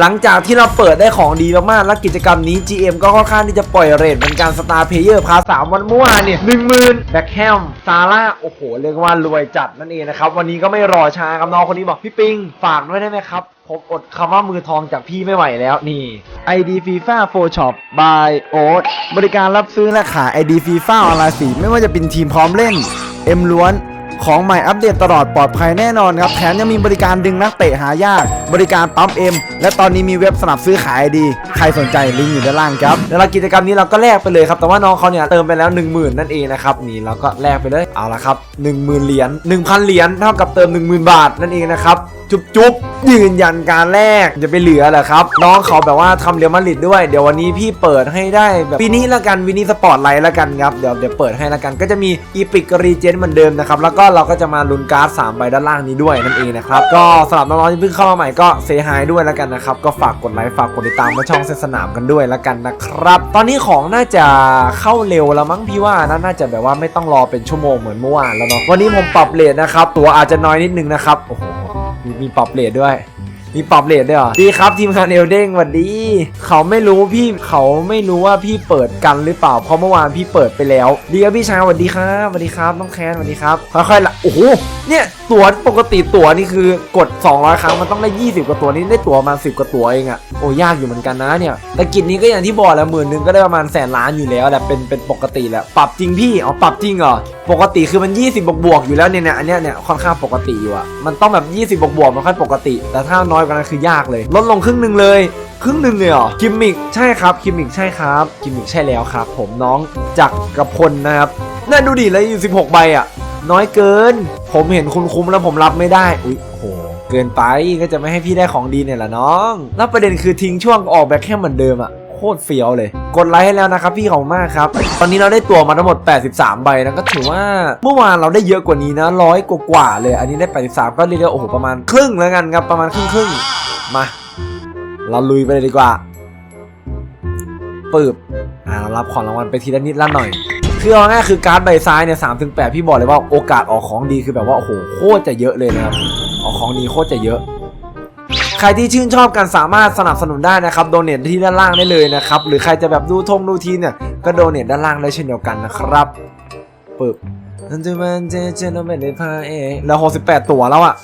หลังจากที่เราเปิดได้ของดีมากๆ แล้วกิจกรรมนี้ GM ก็ค่อนข้างที่จะปล่อยเรทเป็นการสตาร์เพเยอร์พาสามวันเมื่อวานเนี่ยหนึ่งหมื่นแบ็คแฮมซาร่า โอ้โห เรียกว่ารวยจัดนั่นเองนะครับ วันนี้ก็ไม่รอช้าครับน้องคนนี้บอก พี่ปิง ฝากด้วยได้ไหมครับ ผมอดคำว่ามือทองจากพี่ไม่ไหวแล้วนี่ ID FIFA 4 Shop by Oat บริการรับซื้อและขาย ID FIFA ออนไลน์สีไม่ว่าจะเป็นทีมพร้อมเล่นเอ็มล้วน ของใหม่อัปเดตตลอดปลอดภัยแน่นอนครับแถมยังมีบริการดึงนักเตะหายาก บริการปั๊มเอ็มและตอนนี้มีเว็บสนับซื้อขายดี ใครสนใจลิงก์อยู่ด้านล่างครับแล้วกิจกรรมนี้เราก็แลกไปเลยครับแต่ว่าน้องเขาเนี่ยเติมไปแล้ว 1 0,000 นั่นเองนะครับนี่เราก็แลกไปเลยเอาละครับ 10,000เหรียญ1,000เหรียญเท่ากับเติม 10,000 บาทนั่นเองนะครับ จุ๊บจุบยืนยันการแลกจะไปเหลือเหรอครับ น้องเขาแบบว่าทำเรียลมาริดด้วย เดี๋ยววันนี้พี่เปิดให้ได้แบบปีนี้ละกันวินี่สปอร์ตไลท์ละกันครับ เดี๋ยวเดี๋ยวเปิดให้ละกัน ก็จะมีอีพิกรีเจนเหมือนเดิมนะครับ แล้วก็เราก็จะมาลุ้นการ์ด3ใบด้านล่างนี้ด้วยนั่นเองนะครับ ก็สำหรับน้องๆที่เพิ่งเข้ามาใหม่ก็เซฮายด้วยละกันนะครับ ก็ฝากกดไลค์ฝากกดติดตามมาช่องเซนสนามกันด้วยละกันนะครับ ตอนนี้ของน่าจะเข้าเร็วแล้วมั้งพี่ว่านะน่าจะแบบว่าไม่ต้องรอเป็นชั่วโมงเหมือนเมื่อวานแล้วเนาะวันนี้ผมปรับเลทนะครับตัวอาจจะน้อยนิดนึงนะครับโอ้โห มีมีปรับเลทด้วย มีปรับเลทด้วยเหรอ ดีครับทีมงานเอลเด้งสวัสดี เขาไม่รู้พี่เขาไม่รู้ว่าพี่เปิดกันหรือเปล่า เพราะเมื่อวานพี่เปิดไปแล้ว ดีครับพี่ชายสวัสดีครับสวัสดีครับน้องแคนสวัสดีครับ ค่อยๆละโอ้โห เนี่ยตั๋วปกติตั๋วนี่คือกด 200 ครั้งมันต้องได้ 20 กว่าตัวนี่ได้ตั๋วประมาณ10 กว่าตัวเองอะโอ้ยากอยู่เหมือนกันนะเนี่ยแต่กิจนี้ก็อย่างที่บอกแหล้วหมื่นหนึงก็ได้ประมาณแสนล้านอยู่แล้วแหละเป็นเป็นปกติแหละปรับจริงพี่อ๋อปรับจริงเหรอปกติคือมัน 20บวกบวกอยู่แล้วเนี่ยเนี่ยอันเนี้ยเนี่ยค่อนข้างปกติอยู่อะมันต้องแบบ 20บวกบวกมันค่อยปกติ แต่ถ้าน้อยกว่านั้นคือยากเลย ลดลงครึ่งหนึ่งเลยครึ่งหนึ่งเลยเหรอกิมมิกใช่ครับกิมมิกใช่ครับกิมมิกใช่แล้วครับ ผมน้องจักกระพลนะครับน่าดูดิเลยอยู่ 16 ใบอะน้อยเกิน ผมเห็นคุณคุ้มแล้วผมรับไม่ได้อุ้ยโหเกินไปก็จะไม่ให้พี่ได้ของดีเนี่ยแหละน้อง แล้วประเด็นคือทิ้งช่วงออกแบบแค่เหมือนเดิมอะ คตรเฟี้ยวเลย กดไลค์ให้แล้วนะครับพี่ขอบมากครับ ตอนนี้เราได้ตัวมาทั้งหมด 83 ใบนะก็ถือว่าเมื่อวานเราได้เยอะกว่านี้นะร้อยกว่าเลย อันนี้ได้ 83 ก็เรียกได้โอ้โหประมาณครึ่งแล้วกันครับประมาณครึ่งครึ่งมา เราลุยไปเลยดีกว่าปึบอ่าเรารับของรางวัลไปทีละนิดละหน่อยคือเอาง่ายคือการ์ดใบซ้ายเนี่ยสามถึงแปดพี่บอกเลยว่าโอกาสออกของดีคือแบบว่าโอ้โหโคตรจะเยอะเลยนะครับออกของดีโคตรจะเยอะ ใครที่ชื่นชอบกันสามารถสนับสนุนได้นะครับโดเนทที่ด้านล่างได้เลยนะครับหรือใครจะแบบดูทงดูทีเนี่ยก็โดเนทด้านล่างได้เช่นเดียวกันนะครับปึ๊บนั่นจะมันเจเจนไม่ได้พาเองแล้ว68ตัวแล้วอะ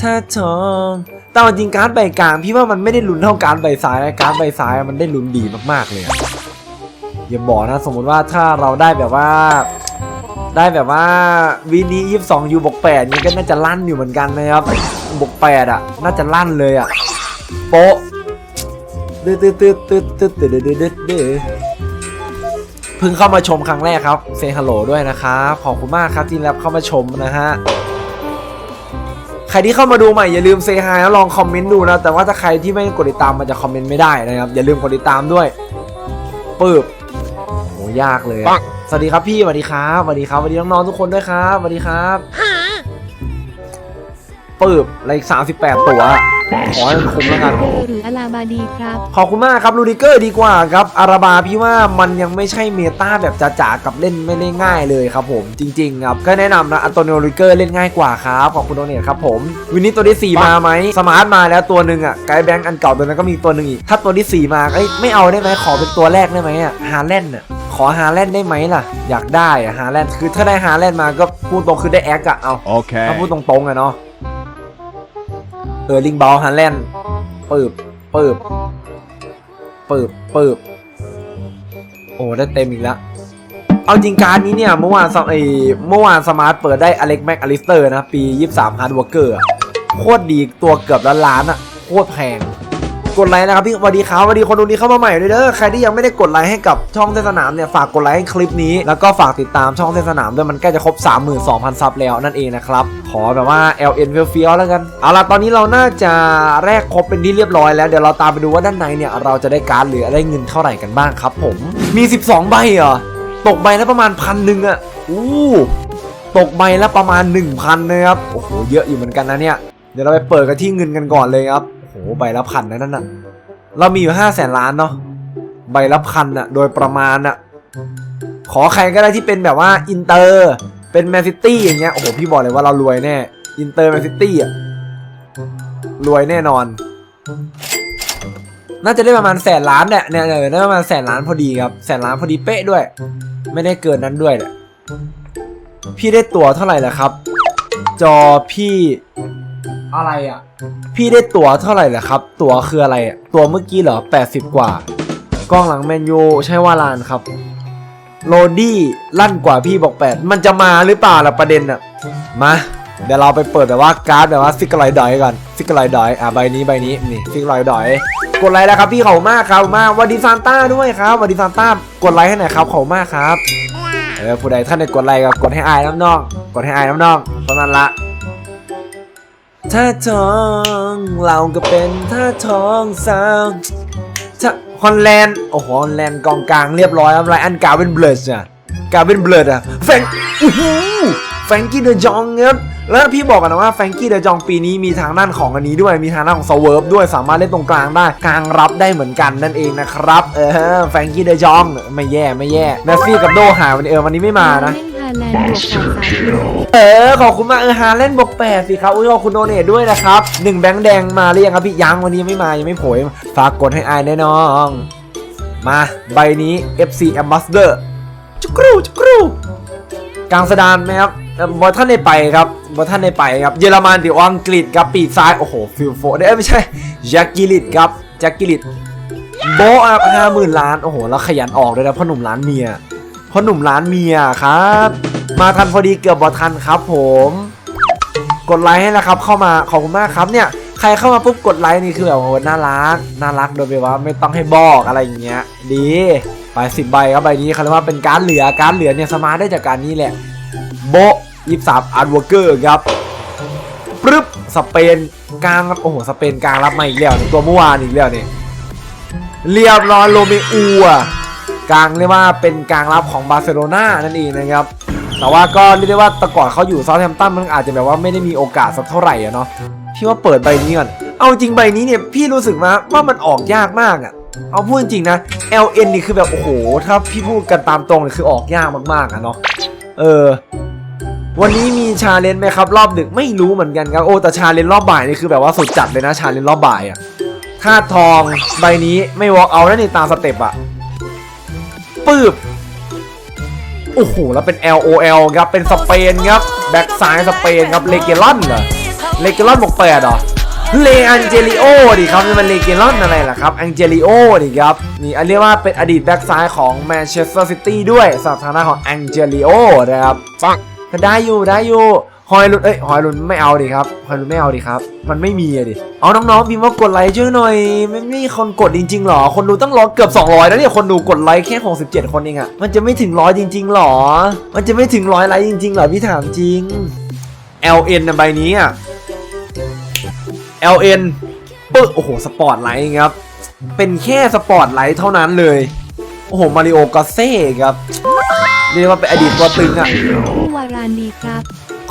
ถ้าทองแต่จริงการ์ดใบกลางพี่ว่ามันไม่ได้ลุ้นเท่าการ์ดใบซ้ายนะการ์ดใบซ้ายมันได้ลุ้นดีมากๆเลยอย่าบอกนะสมมติว่าถ้าเราได้แบบว่าได้แบบว่าวินี้ยี่สิบสองยูบวกแปดนี่ก็น่าจะลั่นอยู่เหมือนกันนะครับ วกแปดอะ น่าจะลั่นเลยอะ โป๊ะตืดตืดตืดตืดตืดตืดตืดตืดตืดเพิ่งเข้ามาชมครั้งแรกครับ เซฮัลโหลด้วยนะครับ ขอบคุณมากครับที่รับเข้ามาชมนะฮะ ใครที่เข้ามาดูใหม่อย่าลืมเซฮายแล้วลองคอมเมนต์ดูนะ แต่ว่าถ้าใครที่ไม่กดติดตามมันจะคอมเมนต์ไม่ได้นะครับ อย่าลืมกดติดตามด้วยปึ๊บโหยากเลยอะสวัสดีครับพี่สวัสดีครับสวัสดีครับสวัสดีน้องๆทุกคนด้วยครับสวัสดีครับ ปึ๊บอะไรอีก38 ตัว ขอให้มันคุ้มแล้วกัน หรืออลาบาดีครับ ขอบคุณมากครับลูดิเกอร์ดีกว่าครับอาราบาพี่ว่ามันยังไม่ใช่เมตาแบบจ๋าๆกับเล่นไม่ได้ง่ายเลยครับผมจริงๆครับก็แนะนำนะอันโตนิโอลูดิเกอร์เล่นง่ายกว่าครับขอบคุณโดเนทครับผมวินนี้ตัวที่ 4 มาไหมสมาร์ทมาแล้วตัวหนึ่งอะไกด์แบงค์อันเก่าตัวนั้นก็มีตัวหนึ่งอีกถ้าตัวที่ 4 มาเอ้ยไม่เอาได้ไหมขอเป็นตัวแรกได้ไหมอะฮาแลนด์อะขอฮาแลนด์ได้ไหมล่ะ อยากได้อะฮาแลนด์คือถ้าได้ฮาแลนด์มาก็พูดตรงคือได้แอคอะเอา Okay. ถ้าพูดตรงๆอะเนาะ เออลิงบอลฮันแลนด์ปืบปืบปืบปืบโอ้ได้เต็มอีกแล้ว เอาจริงการนี้เนี่ย เมื่อวานสไอเมื่อวานสมาร์ทเปิดได้อเล็กแม็กอลิสเตอร์นะ ปี 23ฮาร์ดวอร์เกอร์โคตรดีตัวเกือบล้านล้านอะโคตรแพง กดไลค์นะครับพี่สวัสดีครับสวัสดีคนดูนี้เข้ามาใหม่ด้วยเด้อใครที่ยังไม่ได้กดไลค์ให้กับช่องเส้นสนามเนี่ยฝากกดไลค์ให้คลิปนี้ แล้วก็ฝากติดตามช่องเส้นสนามด้วยมันใกล้จะครบ 32,000 ซับแล้วนั่นเองนะครับขอแบบว่า LN เฟี้ยวๆแล้วกันเอาล่ะตอนนี้เราน่าจะแรกครบเป็นที่เรียบร้อยแล้วเดี๋ยวเราตามไปดูว่าด้านในเนี่ยเราจะได้การ์ดหรือได้เงินเท่าไหร่กันบ้างครับ ผมมี 12 ใบเหรอตกใบละประมาณพันหนึ่งอะอู้ตกใบละประมาณ 1,000นะครับโอ้โหเยอะอยู่เหมือนกันนะเนี่ยเดี๋ยวเราไปเปิดกันที่เงินกันก่อนเลยครับ หใบละพันนะนั่นน่ะ เรามีอยู่ห้าแสนล้านเนาะใบละพันอะโดยประมาณอะขอใครก็ได้ที่เป็นแบบว่าอินเตอร์เป็นแมนซิตี้อย่างเงี้ยโอ้โหพี่บอกเลยว่าเรารวยแน่อินเตอร์แมนซิตี้อะรวยแน่นอน น่าจะได้ประมาณแสนล้านเนี่ยเนี่ยเนี่ยได้ประมาณแสนล้านพอดีครับแสนล้านพอดีเป๊ะด้วย ไม่ได้เกินนั้นด้วยเนี่ยพี่ได้ตั๋วเท่าไหร่ล่ะครับ จอพี่อะไรอะ พี่ได้ตั๋วเท่าไหร่ล่ะครับ ตั๋วคืออะไร ตั๋วเมื่อกี้เหรอ 80 กว่า กล้องหลังแมนยูใช่ว่าลานครับ โรดี้ลั่นกว่าพี่บอกแปดมันจะมาหรือเปล่าล่ะประเด็นอะมา เดี๋ยวเราไปเปิดแบบว่าการ์ดแบบว่าซิกไลดอยก่อนซิกไลดอยอะใบนี้ใบนี้นี่ซิกไลดอยกดไลค์แล้วครับพี่เขามากครับมากวันดีซานต้าด้วยครับวันดีซานต้ากดไลค์ให้หน่อยครับเขามากครับเออผู้ใดท่านได้กดไลค์ก็กดให้อายน้ำนองกดให้อายน้ำนองเท่านั้นละ ถ้าทองเราก็เป็นถ้าทองสาวถ้าฮอลแลนด์โอ้โหฮอลแลนด์กองกลางเรียบร้อยครับไรอันกาเป็นเบลดอะกาเป็นเบลดอะแฟงอู้หูแฟงกี้เดอะจองครับแล้วพี่บอกกันนะว่าแฟงกี้เดอะจองปีนี้มีทางด้านของอันนี้ด้วยมีทางด้านของสเวิร์ฟด้วยสามารถเล่นตรงกลางได้กลางรับได้เหมือนกันนั่นเองนะครับเออแฟงกี้เดอะจองไม่แย่ไม่แย่แมสซี่กับโดหายวันเออวันนี้ไม่มานะาแลนด์บวกสามสามเออขอบคุณมากเออฮาเล่นบวกแปดสิครับอุ้ยขอบคุณโดเนทด้วยนะครับหนึ่งแบงค์แดงมาหรือยังครับพี่ยังวันนี้ไม่มายังไม่โผล่ฝากกดให้อายแน่นอนมาใบนี้ FC Ambassador จุกรูจุกรูกลางสดานไหมครับเอ่อบอท่านได้ไปครับบอท่านได้ไปครับเยอรมันหรืออังกฤษครับปีกซ้ายโอ้โหฟิลโฟเอ้ไม่ใช่แจ็คกิลิตครับแจ็คกิลิตโบะครับห้าหมื่นล้านโอ้โหแล้วขยันออกเลยนะพ่อหนุ่มล้านเมีย พ่อหนุ่มล้านเมียครับ มาทันพอดีเกือบบอทันครับ ผม กดไลค์ให้นะครับ เข้ามาขอบคุณมากครับเนี่ยใครเข้ามาปุ๊บกดไลค์นี่คือแบบโอ้น่ารักน่ารักโดยแบบว่าไม่ต้องให้บอกอะไรอย่างเงี้ย ดีไปสิบใบครับใบนี้เขาเรียกว่าเป็นการเหลือการเหลือเนี่ยสมาร์ได้จากการนี้แหละ โบยี่สามอาร์ตวอร์เกอร์ครับปึ๊บสเปนกลางโอ้โหสเปนกลางรับมาอีกแล้วตัวเมื่อวานอีกแล้วนี่เรียบร้อยโรเมอูอะ กลางเรียกว่าเป็นกลางรับของบาร์เซโลนานั่นเองนะครับแต่ว่าก็เรียกได้ว่าแต่ก่อนเขาอยู่เซาท์แฮมป์ตันมันอาจจะแบบว่าไม่ได้มีโอกาสสักเท่าไหร่อะเนาะพี่ว่าเปิดใบนี้ก่อนเอาจริงใบนี้เนี่ยพี่รู้สึกว่าว่ามันออกยากมากอะเอาพูดจริงนะ LN นี่คือแบบโอ้โหถ้าพี่พูดกันตามตรงเลยคือออกยากมากๆอะเนาะเออ วันนี้มีชาเลนจ์ไหมครับ รอบดึกไม่รู้เหมือนกันครับโอ้แต่ชาเลนจ์รอบบ่ายนี่คือแบบว่าสุดจัดเลยนะชาเลนจ์รอบบ่ายอะถ้าทองใบนี้ไม่วอล์กเอาแล้วนี่ตามสเต็ปอะ ปืบโอ้โห แล้วเป็น LOL ครับ เป็นสเปนครับ แบ็กซ้ายสเปนครับ เลเกลอนเหรอ เลเกลอนบอกแปดเหรอ เลอันเจลิโอดิครับนี่มันเลเกลอนอะไรล่ะครับอันเจลิโอดิครับ นี่อันเรียกว่าเป็นอดีตแบ็กซ้ายของแมนเชสเตอร์ซิตี้ด้วยสำหรับทางด้านของอันเจลิโอนะครับปังก็ได้อยู่ได้อยู่ ฮอยลุนเอ้ยฮอยลุนไม่เอาดิครับฮอยลุนไม่เอาดิครับ มันไม่มีอะดิเอาน้องๆพิมพ์ว่ากดไลค์ช่วยหน่อยไม่ไม่มีคนกดจริงๆหรอ คนดูตั้งร้อยเกือบ 200 แล้วเนี่ยคนดูกดไลค์แค่67 คนเองอะมันจะไม่ถึงร้อยจริง ๆหรอ มันจะไม่ถึงร้อยไลค์จริงๆหรอพี่ถามจริง LN นะใบนี้อะ LN ปึ๊กโอ้โหสปอร์ตไลท์ครับเป็นแค่สปอร์ตไลท์เท่านั้นเลยโอ้โหมาริโอกาเซ่ครับเรียกว่าเป็นอดีตตัวตึงอะวารานดีครับ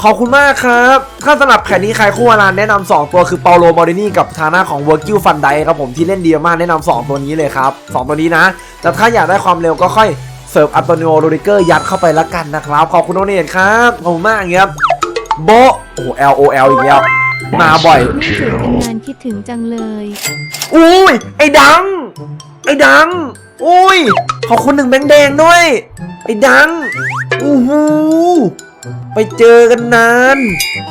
ขอบคุณมากครับ ถ้าสำหรับแผ่นนี้ใครคู่วารานแนะนำ2ตัวคือเปาโลมอรินี่กับทาน่าของเวอร์กิลฟันไดครับผมที่เล่นดีมากแนะนำ2ตัวนี้เลยครับ 2 ตัวนี้นะ แต่ถ้าอยากได้ความเร็วก็ค่อยเสิร์ฟอัตโนโโรดิเกอร์ยัดเข้าไปละกันนะครับ ขอบคุณโอเนตครับขอบคุณมากครับโบะโอ้โห L O L อีกแล้วมาบ่อยไม่เจอกันนานคิดถึงจังเลยอุ้ยไอ้ดัง ไอ้ดังอุ้ยขอบคุณหนึ่งแบงค์แดงด้วยไอ้ดังอู้หู ไปเจอกันนาน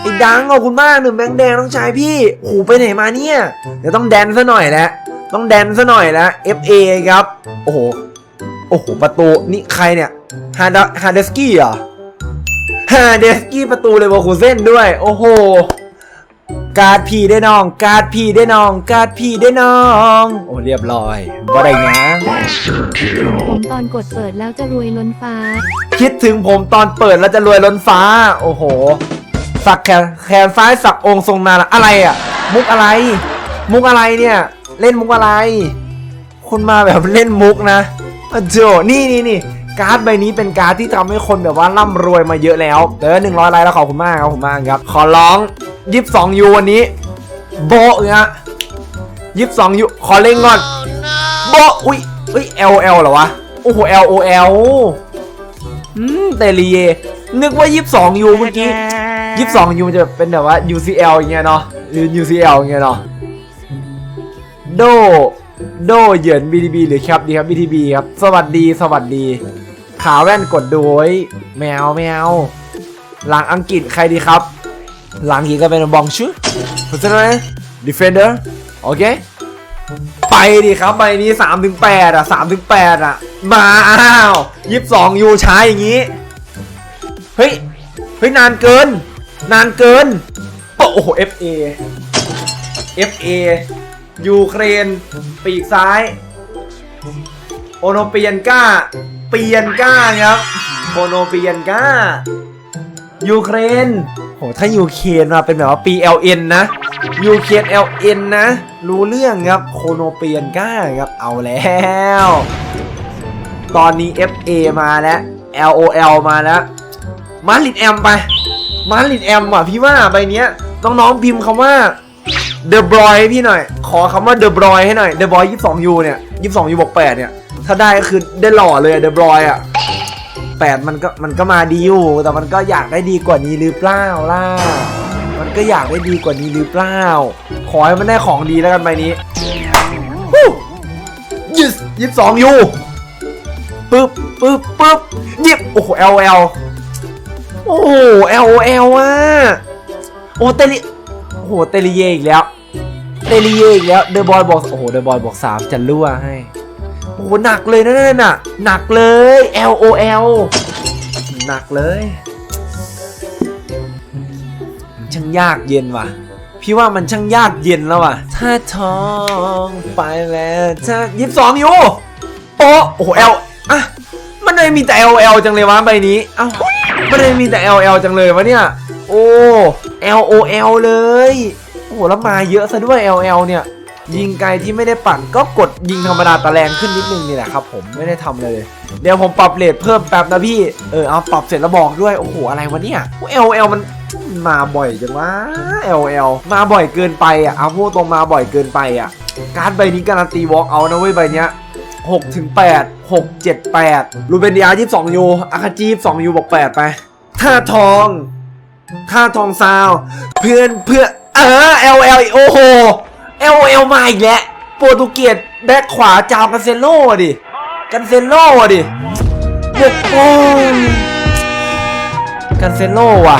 ไอ้ดังขอบคุณมากหนึ่งแบงค์แดงต้องชายพี่โอ้โหไปไหนมาเนี่ยเดี๋ยวต้องแดนซะหน่อยแล้วต้องแดนซะหน่อยแล้ว FA ครับ โอ้โหโอ้โหประตูนี่ใครเนี่ยฮาดาฮาเดสกี้เหรอฮาเดสกี้ประตูเลยโบคูเซนด้วย โอ้โห การ์ดพีได้น้อง การ์ดพีได้น้อง การ์ดพีได้น้อง โอ้เรียบร้อยบ่ได้งาผมตอนกดเปิดแล้วจะรวยล้นฟ้า คิดถึงผมตอนเปิดแล้วจะรวยล้นฟ้า โอ้โห สักแขนแขนซ้ายสักองค์ทรงนาละอะไรอะ มุกอะไร มุกอะไรเนี่ย เล่นมุกอะไร คุณมาแบบเล่นมุกนะอะโจนี่นี่นี่ การ์ดใบนี้เป็นการ์ดที่ทำให้คนแบบว่าร่ำรวยมาเยอะแล้วเออหนึ่งร้อยไลค์แล้วขอบคุณมากครับขอบคุณมากครับ ขอร้องยิบสองยูวันนี้โบะเนี่ยยิบสองยูขอเล่งก่อนโบะอุ้ยอุ้ย L L เหรอวะโอ้โห L O L อืมเตลีเยนึกว่า22 U เมื่อกี้22 U มันจะเป็นแบบว่า UCL อย่างเงี้ยเนาะหรือ UCL อย่างเงี้ยเนาะโดโดเหยิน BTB หรือครับดีครับ BTB ครับ สวัสดี สวัสดี ขาแว่นกดดูไว้แมวแมวหลังอังกฤษใครดีครับ หลังอังกฤษก็เป็นบองชื่อเพราะฉะนั้น defender โอเค ไปดิครับใบนี้3ถึง8อะ3ถึง8อะ มาอ้าว22ยูช้าอย่างนี้ เฮ้ย เฮ้ย นานเกิน นานเกิน โอ้โห FA FA ยูเครน ปีกซ้าย โอโนเปียนก้า เปียนก้าครับโอโนเปียนก้า ยูเครน โห ถ้ายูเครนมาเป็นแบบว่า PLN นะยูเครน LN นะ รู้เรื่องครับ โคโนเปียนก้าครับ เอาแล้ว ตอนนี้ FA มาแล้ว LOL มาแล้ว มาลิดแอมไป มาลิดแอมว่ะพี่ว่าใบเนี้ย น้องๆพิมพ์คำว่าเดอะบรอยพี่หน่อย ขอคำว่าเดอะบรอยให้หน่อยเดอะบรอยยี่สิบสองยูเนี่ยยี่สิบสองยูบวกแปดเนี่ย ถ้าได้ก็คือได้หล่อเลยเดบรอยอะแปดมันก็มันก็มาดีอยู่แต่มันก็อยากได้ดีกว่านี้หรือเปล่าล่ะมันก็อยากได้ดีกว่านี้หรือเปล่า ขอให้มันได้ของดีแล้วกันใบนี้ยี่สิบสองยูปึ๊บปึ๊บปึ๊บยิบโอ้โห LL โอ้โห LOL อะโอ้เตลิโอ้โหเตลิเยอีกแล้วเตลิเยอีกแล้วเดอะบอยบอกโอ้โหเดอะบอยบอกสามจะรั่วให้ อ้โหหนักเลยนะนั่นน่ะหนักเลย LOL หนักเลยมันช่างยากเย็นว่ะ พี่ว่ามันช่างยากเย็นแล้วว่ะถ้าทองไปแล้วถ้ายี่สิบสองอยู่โอ้โอ้โห L อะมันเลยมีแต่ LL จังเลยวะใบนี้เอ้ามันเลยมีแต่ LL จังเลยวะเนี่ยโอ้ LOL เลยโอ้โหแล้วมาเยอะซะด้วย LL เนี่ย ยิงไกลที่ไม่ได้ปั่นก็กดยิงธรรมดาตะแรงขึ้นนิดนึงนี่แหละครับผมไม่ได้ทำเลย เดี๋ยวผมปรับเลทเพิ่มแป๊บนะพี่ เออเอาปรับเสร็จแล้วบอกด้วย โอ้โหอะไรวะเนี่ย LL มันมาบ่อยจังวะ LL มาบ่อยเกินไปอะเอาพูดตรงมาบ่อยเกินไปอะ การ์ดใบนี้การันตีวอล์กเอานะเว้ยใบเนี้ย6ถึง8 6 7 8รูเบนเดีย22ยูอาคาจี22ยูบอก8ไปท่าทองท่าทองซาว เพื่อนเพื่อนเออ LL อีกโอ้โห LL มาอีกแล้วโปรตุเกสแบ็คขวาจาวกันเซโล่ดิ กันเซโล่ดิบกโป้งกันเซโล่ว่ะ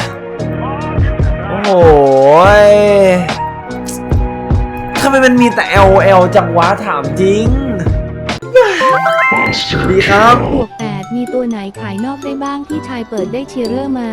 โอ้โหยทำไมมันมีแต่ LL จังวะถามจริง ดีครับบวก8มีตัวไหนขายนอกได้บ้างพี่ชายเปิดได้เชียร์เรอร์มา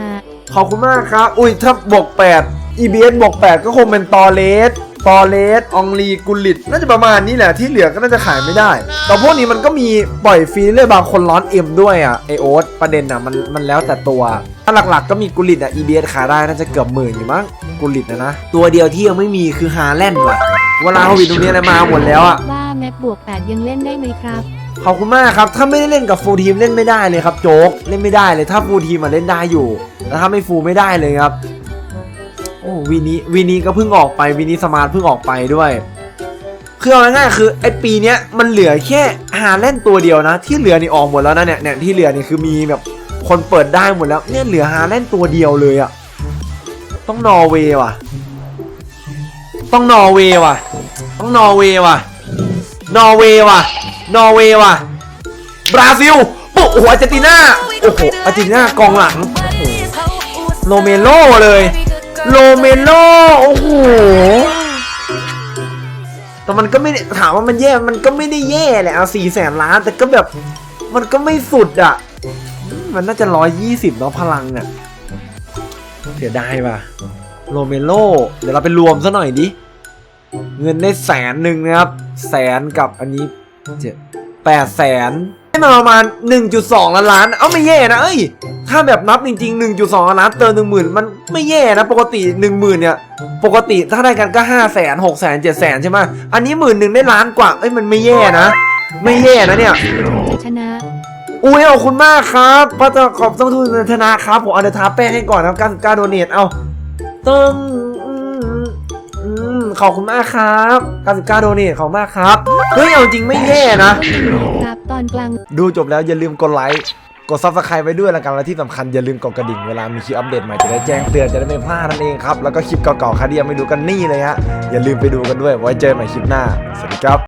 ขอบคุณมากครับ อุ้ยถ้าบวก8 EBS บวก8 ก็คงเป็นตอเลส ตอเลสอองลีกุลิตน่าจะประมาณนี้แหละที่เหลือก็น่าจะขายไม่ได้ แต่พวกนี้มันก็มีปล่อยฟรีเรื่อยบางคนร้อนเอ็มด้วยอะไอโอ๊ตประเด็นอะมันมันแล้วแต่ตัวถ้าหลักๆก็มีกุลิตอะ EBS ขายได้น่าจะเกือบหมื่นอยู่มั้งกุลิตนะนะ ตัวเดียวที่ยังไม่มีคือฮาแลนด์ว่ะเวลาโควิดตรงนี้อะไรมาหมดแล้วอะบ้าแม็กบวก8ยังเล่นได้ไหมครับขอบคุณมากครับ ถ้าไม่ได้เล่นกับฟูลทีมเล่นไม่ได้เลยครับโจ๊กเล่นไม่ได้เลยถ้าฟูลทีมมาเล่นได้อยู่แต่ถ้าไม่ฟูลไม่ได้เลยครับโอ้วีนี้วีนี้ก็เพิ่งออกไปวีนี้สมาร์ทเพิ่งออกไปด้วยคือเอาง่ายๆคือไอปีเนี้ยมันเหลือแค่หาเล่นตัวเดียวนะ ที่เหลือนี่ออกหมดแล้วนะเนี่ยเนี่ยที่เหลือนี่คือมีแบบคนเปิดได้หมดแล้วเนี่ยเหลือหาเล่นตัวเดียวเลยอะต้องนอร์เวย์ว่ะ ต้องนอร์เวย์ว่ะ ต้องนอร์เวย์ว่ะ นอร์เวย์ว่ะ นอร์เวย์ว่ะ บราซิลปุ๊บโอ้โหอาร์เจนตินาโอ้โหอาร์เจนตินากองหลังโลเมโลเลย โลเมโลโอ้โหแต่มันก็ไม่ได้ถามว่ามันแย่ มันก็ไม่ได้แย่แหละเอาสี่แสนล้าน แต่ก็แบบ มันก็ไม่สุดอะ มันน่าจะร้อยยี่สิบเนาะพลังอะเสียดายว่ะโลเมโล เดี๋ยวเราไปรวมซะหน่อยดิ เงินได้แสนหนึ่งนะครับ แสนกับอันนี้เจ็ดแปดแสน มาประมาณ 1.2 ล้านล้าน เอ้าไม่แย่นะเอ้ย ถ้าแบบนับจริง ๆ 1.2 ล้านล้านเติม10,000 มันไม่แย่นะ ปกติ 10,000 เนี่ย ปกติถ้าได้กันก็5แสน6แสน7แสนใช่ไหมอันนี้หมื่นหนึ่งได้ล้านกว่า เอ้ยมันไม่แย่นะ ไม่แย่นะเนี่ยจะชนะ อุ้ยขอบคุณมากครับพระเจ้าขอบต้องทูตธนาครับผมเอาเดยวทาแป้งให้ก่อนนะครับการการโดเนทเอาต้องอืมอืม ขอบคุณมากครับ 99 โดเนทขอบคุณมากครับ เฮ้ย เอาจริงไม่แย่นะ ครับตอนกลาง ดูจบแล้วอย่าลืมกดไลค์ กดซับสไครต์ไว้ด้วยละกันและที่สำคัญอย่าลืมกดกระดิ่งเวลามีคลิปอัปเดตใหม่จะได้แจ้งเตือนจะได้ไม่พลาดนั่นเองครับ แล้วก็คลิปเก่าๆใครที่ยังไม่ดูกันนี่เลยฮะ อย่าลืมไปดูกันด้วย ไว้เจอกันใหม่คลิปหน้า สวัสดีครับ